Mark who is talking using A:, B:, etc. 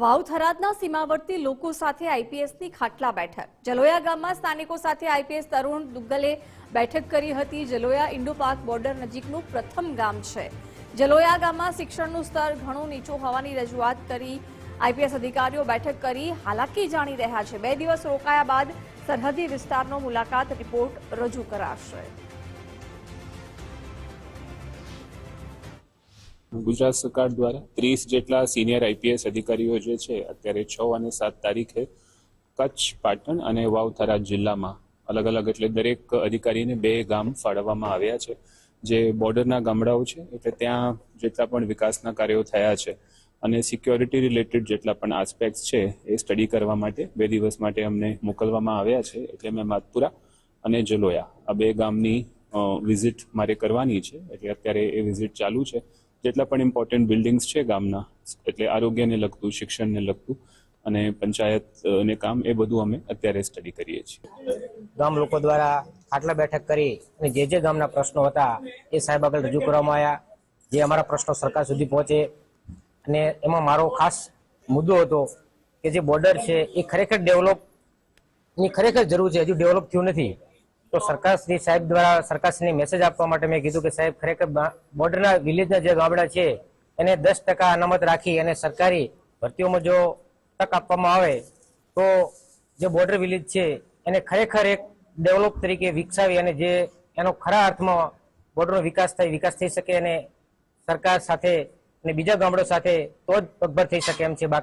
A: વાવ થરાદના સીમાવર્તી લોકો સાથે આઈપીએસની ખાટલા બેઠક. જલોયા ગામમાં સ્થાનિકો સાથે આઈપીએસ તરુણ દુગ્ગલે બેઠક કરી હતી. જલોયા ઇન્ડો પાર્ક બોર્ડર નજીકનું પ્રથમ ગામ છે. જલોયા ગામમાં શિક્ષણનું સ્તર ઘણું નીચું હોવાની રજૂઆત કરી આઈપીએસ અધિકારીઓ બેઠક કરી. હાલાકી જાણી રહ્યા છે. બે દિવસ રોકાયા બાદ સરહદી વિસ્તારનો મુલાકાત રિપોર્ટ રજૂ કરાશે.
B: ગુજરાત સરકાર દ્વારા ત્રીસ જેટલા સિનિયર આઈપીએસ અધિકારીઓ જે છે, અત્યારે છ અને સાત તારીખે કચ્છ, પાટણ અને વાવથરા જિલ્લામાં અલગ અલગ એટલે દરેક અધિકારીને બે ગામ ફાળવવામાં આવ્યા છે. જે બોર્ડરના ગામડાઓ છે, એટલે ત્યાં જેટલા પણ વિકાસના કાર્યો થયા છે અને સિક્યોરિટી રિલેટેડ જેટલા પણ આસ્પેક્ટ છે, એ સ્ટડી કરવા માટે બે દિવસ માટે અમને મોકલવામાં આવ્યા છે. એટલે મેં માતપુરા અને જલોયા આ બે ગામની વિઝિટ મારે કરવાની છે. એટલે અત્યારે એ વિઝિટ ચાલુ છે. જેટલા પણ ઇમ્પોર્ટન્ટ બિલ્ડિંગ્સ છે ગામના, એટલે આરોગ્યને લગતું, શિક્ષણને લગતું અને પંચાયત ને કામ, એ બધું અમે અત્યારે સ્ટડી કરીએ છીએ.
C: ગામ લોકો દ્વારા આટલા બેઠક કરી અને જે જે ગામના પ્રશ્નો હતા, એ સાહેબ આગળ રજૂ કરવામાં આવ્યા, જે અમારા પ્રશ્નો સરકાર સુધી પહોંચે. અને એમાં મારો ખાસ મુદ્દો હતો કે જે બોર્ડર છે, એ ખરેખર ડેવલપની ખરેખર જરૂર છે, હજુ ડેવલપ થયું નથી. તો સરકાર શ્રી સાહેબ દ્વારા સરકારશ્રીને મેસેજ આપવા માટે મેં કીધું કે સાહેબ, ખરેખર બોર્ડરના વિલેજના જે ગામડા છે, એને દસ ટકા અનામત રાખી અને સરકારી ભરતીઓમાં જો તક આપવામાં આવે, તો જે બોર્ડર વિલેજ છે, એને ખરેખર એક ડેવલપ તરીકે વિકસાવી અને જે એનો ખરા અર્થમાં બોર્ડરનો વિકાસ થાય, વિકાસ થઈ શકે અને સરકાર સાથે અને બીજા ગામડો સાથે તો જ પગભર થઈ શકે એમ છે બાકી.